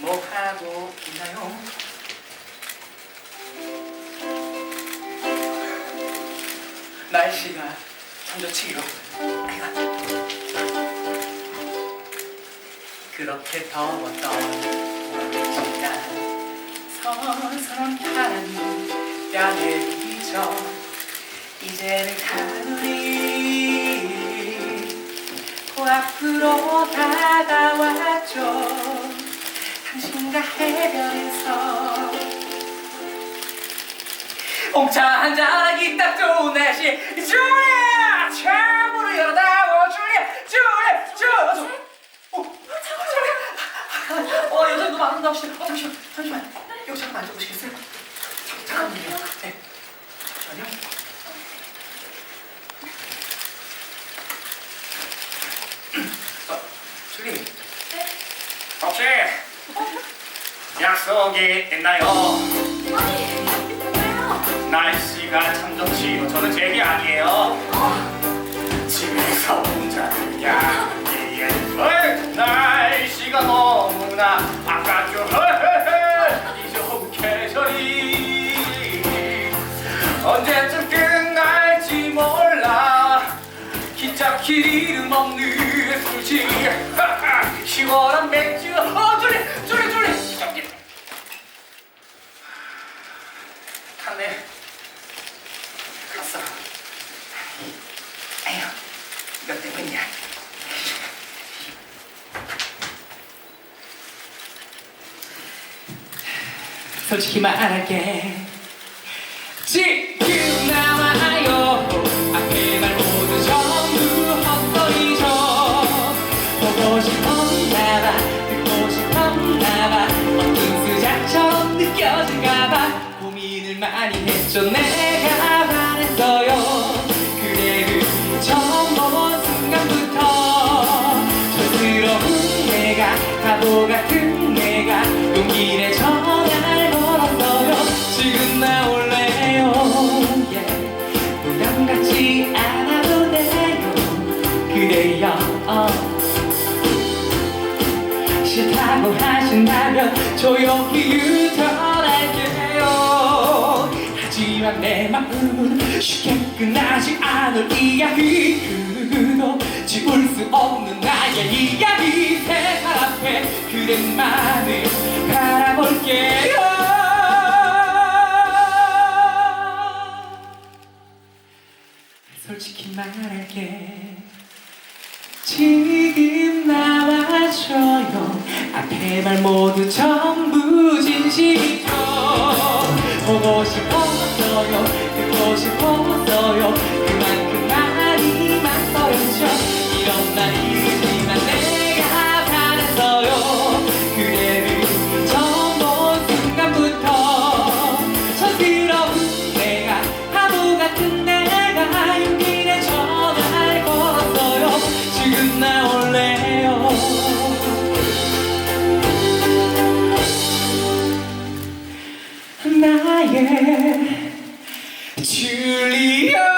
뭐 하고 있나요? 날씨가 참 좋지요. 그렇게 더웠던 시간 서서한 비쳐 이제는 가을이 코앞으로 다가왔죠 당신과 해변에서. 홍차 한잔하기 딱 좋은 날씨. 줄리아 창문을 열어다오. 줄리아 줄리아 줄리아 어, 줄리아 어 여전히 너무 아름다우시네 어 잠시만 잠시만. 여기 잠깐 앉아보시겠어요? 잠- 잠깐만요. 네. 잠시만요 어, 줄리 혹시 약속이 있나요? 날씨가 참 좋지요. 저는 제게 아니에요. 집에서 혼자 그냥 예예. 어이, 날씨가 너무나 아까죠. 이 좋은 계절이 언제쯤 끝날지 몰라. 기찻길 이름 없는 술집 시원한 맥주 어 줄리 줄리 줄리 저기 갔네 갔어 에휴 몇 때문이야. 솔직히 말할게. 지금 나와요. 앞에 말 모두 전부 헛소리죠. 보고 싶었나봐 듣고 싶었나봐. 어떤 수작처럼 느껴질까봐 고민을 많이 했죠 내 바보 같은 내가 용기 내 전화를 걸었어요. 지금 나올래요. yeah. 부담 갖지 않아도 돼요. 그래요. 어. 싫다고 하신다면 조용히 유턴할게요. 하지만 내 마음은 쉽게 끝나지 않을 이야기 그도 지울 수 없는 나의 이야기 그대만을 바라볼게요. 솔직히 말할게. 지금 나와줘요. 앞에 말 모두 전부 진심이죠. 보고 싶 나